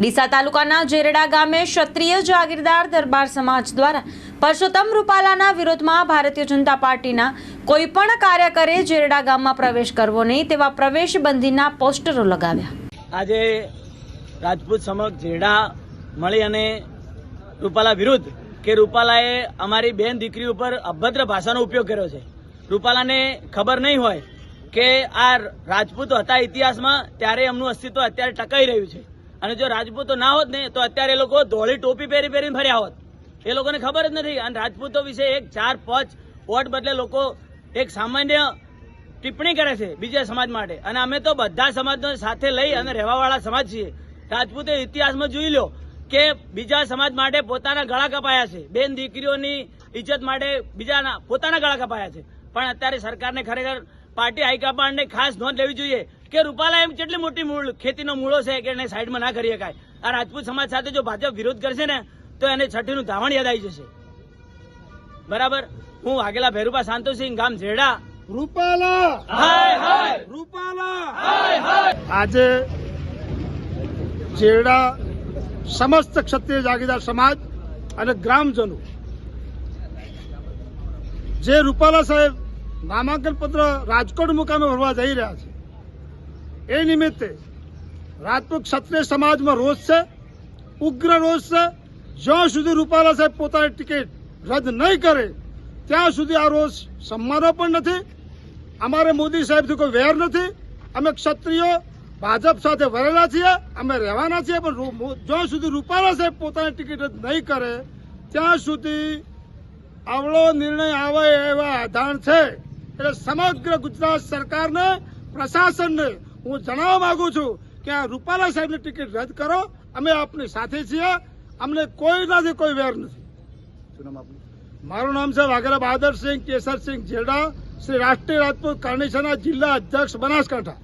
ડીસા તાલુકાના જેરડા ગામે ક્ષત્રિય જાગીરદાર દરબાર સમાજ દ્વારા પરસોત્તમ રૂપાલાના વિરોધમાં ભારતીય જનતા પાર્ટીના કોઈ પણ કાર્યકરે જેરડા ગામમાં પ્રવેશ કરવો નહીં તેવા પ્રવેશ બંધીના પોસ્ટરો લગાવ્યા. આજે રાજપૂત સમક્ષ જેરડા મળી અને રૂપાલા વિરુદ્ધ કે રૂપાલાએ અમારી બેન દીકરી ઉપર અભદ્ર ભાષાનો ઉપયોગ કર્યો છે. રૂપાલાને ખબર નહીં હોય કે આ રાજપૂત હતા ઇતિહાસમાં, ત્યારે એમનું અસ્તિત્વ અત્યારે ટકાઈ રહ્યું છે. અને જો રાજપૂતો ના હોત ને, તો અત્યારે એ લોકો ધોળી ટોપી પહેરી પહેરીને ફર્યા હોત. એ લોકોને ખબર જ નથી. અને રાજપૂતો વિશે એક ચાર પાંચ વોટ બદલે લોકો એક સામાન્ય ટિપ્પણી કરે છે બીજા સમાજ માટે. અને અમે તો બધા સમાજનો સાથે લઈ અને રહેવાવાળા સમાજ છીએ. રાજપૂતે ઇતિહાસમાં જોઈ લો કે બીજા સમાજ માટે પોતાના ગળા કપાયા છે. બેન દીકરીઓની ઇજ્જત માટે બીજાના પોતાના ગળા કપાયા છે. પણ અત્યારે સરકારને ખરેખર પાર્ટી હાઈકમાન્ડને ખાસ નોંધ લેવી જોઈએ. કે રૂપાલા એમ કેટલી મોટી મૂળ ખેતીનો મૂળો છે કે એને સાઈડમાં ના કરી શકાય. આ રાજપૂત સમાજ સાથે જો ભાજપ વિરોધ કરશે ને તો એને છઠ્ઠીનું ધાવણ યાદ આવી જશે. બરાબર? હું વાઘેલા ભેરુભા શાંતુસિંહ ગામ ઝેડા રૂપાલા! હાય હાય! રૂપાલા! આજે જેડા સમસ્ત ક્ષત્રિય જાગીરદાર સમાજ અને ગ્રામજનો જે રૂપાલા સાહેબ નામાંકન પત્ર રાજકોટ મુકામે ભરવા જઈ રહ્યા છે એ નિમિત્તે રાજપૂત ક્ષત્રિય સમાજમાં રોષ છે, ઉગ્ર રોષ છે, જ્યાં સુધી રૂપાલા સાહેબ પોતાની ટિકિટ રદ નહીં કરે, ત્યાં સુધી આ રોષ સંમાનો પણ નથી. અમારે મોદી સાહેબથી કોઈ વેર નથી. અમે ક્ષત્રિયો, ભાજપ સાથે વરેલા છીએ, અમે રહેવાના છીએ, પણ જ્યાં સુધી રૂપાલા સાહેબ પોતાની ટિકિટ રદ નહીં કરે, ત્યાં સુધી આવડો નિર્ણય આવે એવા આધાર છે. એટલે સમગ્ર ગુજરાત સરકારને, પ્રશાસનને હું જણાવવા માંગુ છું કે આ રૂપાલા સાહેબની ટિકિટ રદ કરો. અમે આપની સાથે છીએ. અમને કોઈ નથી. કોઈ વેર નથી મારું નામ છે વાઘેલા બહાદરસિંહ કેસરસિંહ જેડા શ્રી રાષ્ટ્રીય રાજપૂત કાર્નિશના જિલ્લા અધ્યક્ષ બનાસકાંઠા.